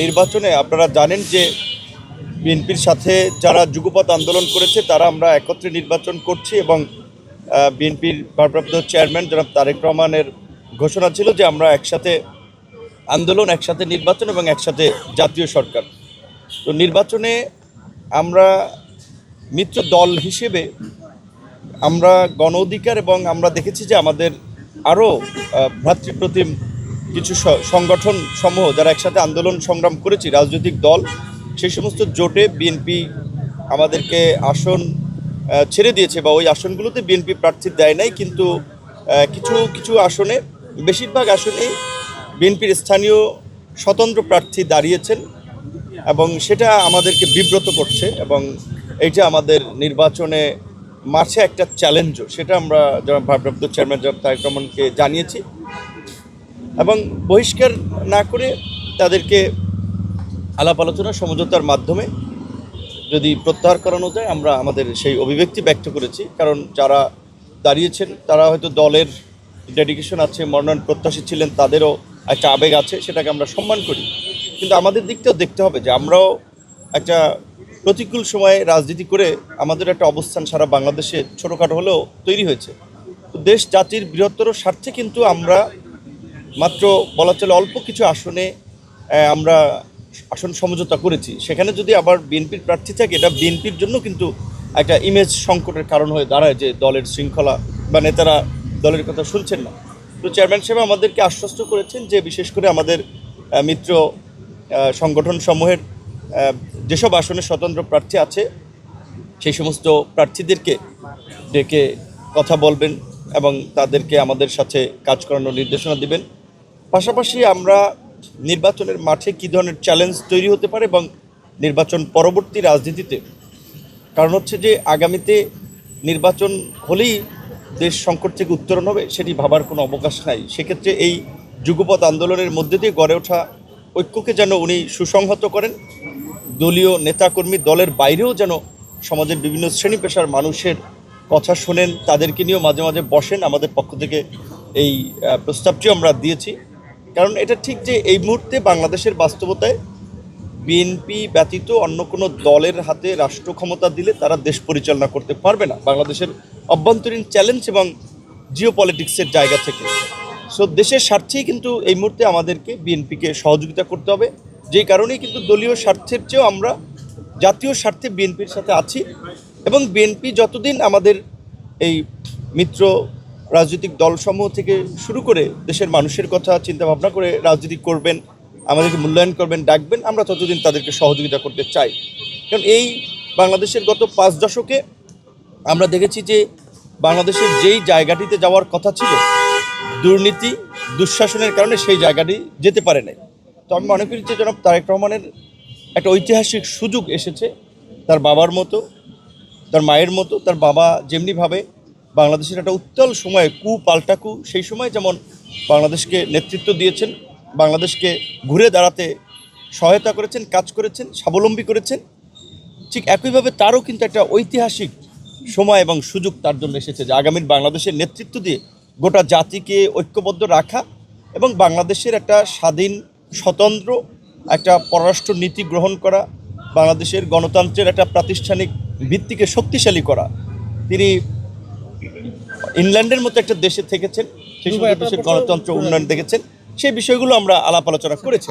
নির্বাচনে আপনারা জানেন যে বিএনপির সাথে যারা যুগপথ আন্দোলন করেছে, তারা আমরা একত্রে নির্বাচন করছি এবং বিএনপির ভারপ্রাপ্ত চেয়ারম্যান জনাব তারেক রহমানের ঘোষণা ছিল যে আমরা একসাথে আন্দোলন, একসাথে নির্বাচন এবং একসাথে জাতীয় সরকার। তো নির্বাচনে আমরা মিত্র দল হিসেবে আমরা গণ অধিকার এবং আমরা দেখেছি যে আমাদের আরও ভ্রাতৃপ্রতিম কিছু সংগঠন সমূহ যারা একসাথে আন্দোলন সংগ্রাম করেছি, রাজনৈতিক দল, সেই সমস্ত জোটে বিএনপি আমাদেরকে আসন ছেড়ে দিয়েছে বা ওই আসনগুলোতে বিএনপি প্রার্থী দেয় নাই, কিন্তু কিছু কিছু আসনে, বেশিরভাগ আসনেই বিএনপির স্থানীয় স্বতন্ত্র প্রার্থী দাঁড়িয়েছেন এবং সেটা আমাদেরকে বিব্রত করছে এবং এইটা আমাদের নির্বাচনে মাঠে একটা চ্যালেঞ্জও, সেটা আমরা যারা ভারপ্রাপ্ত চেয়ারম্যান জনাব তারেক রহমানকে জানিয়েছি। এবং বহিষ্কার না করে তাদেরকে আলাপ আলোচনা সমঝোতার মাধ্যমে যদি প্রত্যাহার করানো যায়, আমরা আমাদের সেই অভিব্যক্তি ব্যক্ত করেছি। কারণ যারা দাঁড়িয়েছেন, তারা হয়তো দলের ডেডিকেশন আছে, মনোনয়ন প্রত্যাশী ছিলেন, তাদেরও একটা আবেগ আছে, সেটাকে আমরা সম্মান করি। কিন্তু আমাদের দিকটাও দেখতে হবে যে আমরাও একটা প্রতিকূল সময়ে রাজনীতি করে আমাদের একটা অবস্থান সারা বাংলাদেশে ছোটোখাটো হলেও তৈরি হয়েছে। দেশ, জাতির বৃহত্তর স্বার্থে কিন্তু আমরা মাত্র বলা চলে অল্প কিছু আসনে আমরা আসন সমঝোতা করেছি। সেখানে যদি আবার বিএনপির প্রার্থী থাকে, এটা বিএনপির জন্য কিন্তু একটা ইমেজ সংকটের কারণ হয়ে দাঁড়ায় যে দলের শৃঙ্খলা বা নেতারা দলের কথা শুনছেন না। তো চেয়ারম্যান সাহেব আমাদেরকে আশ্বস্ত করেছেন যে বিশেষ করে আমাদের মিত্র সংগঠন সমূহের যেসব আসনে স্বতন্ত্র প্রার্থী আছে, সেই সমস্ত প্রার্থীদেরকে ডেকে কথা বলবেন এবং তাদেরকে আমাদের সাথে কাজ করানোর নির্দেশনা দিবেন। পাশাপাশি আমরা নির্বাচনের মাঠে কী ধরনের চ্যালেঞ্জ তৈরি হতে পারে এবং নির্বাচন পরবর্তী রাজনীতিতে? কারণ হচ্ছে যে আগামীতে নির্বাচন হলেই দেশ সংকট থেকে উত্তরণ হবে, সেটি ভাবার কোনো অবকাশ নাই। সেক্ষেত্রে এই যুগপৎ আন্দোলনের মধ্যে দিয়ে গড়ে ওঠা ঐক্যকে যেন উনি সুসংহত করেন, দলীয় নেতাকর্মী দলের বাইরেও যেন সমাজের বিভিন্ন শ্রেণি পেশার মানুষের কথা শোনেন, তাদেরকে নিয়েও মাঝে মাঝে বসেন। আমাদের পক্ষ থেকে এই প্রস্তাবটিও আমরা দিয়েছি। কারণ এটা ঠিক যে এই মুহূর্তে বাংলাদেশের বাস্তবতায় বিএনপি ব্যতীত অন্য কোনো দলের হাতে রাষ্ট্র ক্ষমতা দিলে তারা দেশ পরিচালনা করতে পারবে না। বাংলাদেশের অভ্যন্তরীণ চ্যালেঞ্জ এবং জিও পলিটিক্সের জায়গা থেকে। সো দেশের স্বার্থেই কিন্তু এই মুহূর্তে আমাদেরকে বিএনপিকে সহযোগিতা করতে হবে। যেই কারণেই কিন্তু দলীয় স্বার্থের চেয়েও আমরা জাতীয় স্বার্থে বিএনপির সাথে আছি এবং বিএনপি যতদিন আমাদের এই মিত্র রাজনৈতিক দলসমূহ থেকে শুরু করে দেশের মানুষের কথা চিন্তা ভাবনা করে রাজনীতি করবেন, আমাদেরকে মূল্যায়ন করবেন, ডাকবেন, আমরা ততদিন তাদেরকে সহযোগিতা করতে চাই। কারণ এই বাংলাদেশের গত পাঁচ দশকে আমরা দেখেছি যে বাংলাদেশের যেই জায়গাটিতে যাওয়ার কথা ছিল, দুর্নীতি, দুঃশাসনের কারণে সেই জায়গাটি যেতে পারে নাই। তো আমি মনে করি যে জনাব তারেক রহমানের একটা ঐতিহাসিক সুযোগ এসেছে, তার বাবার মতো, তার মায়ের মতো, তার বাবা যেমনিভাবে বাংলাদেশের একটা উত্তাল সময়ে কু পাল্টা কু, সেই সময় যেমন বাংলাদেশকে নেতৃত্ব দিয়েছেন, বাংলাদেশকে ঘুরে দাঁড়াতে সহায়তা করেছেন, কাজ করেছেন, স্বাবলম্বী করেছেন, ঠিক একইভাবে তারও কিন্তু একটা ঐতিহাসিক সময় এবং সুযোগ তার জন্য এসেছে যে আগামীর বাংলাদেশের নেতৃত্ব দিয়ে গোটা জাতিকে ঐক্যবদ্ধ রাখা এবং বাংলাদেশের একটা স্বাধীন, স্বতন্ত্র একটা পররাষ্ট্র নীতি গ্রহণ করা, বাংলাদেশের গণতন্ত্রের একটা প্রাতিষ্ঠানিক ভিত্তিকে শক্তিশালী করা। তিনি ইংল্যান্ডের মতো একটা দেশে থেকেছেন সেই সময় দেশের গণতন্ত্র উন্নয়ন দেখেছেন সেই বিষয়গুলো আমরা আলাপ আলোচনা করেছি।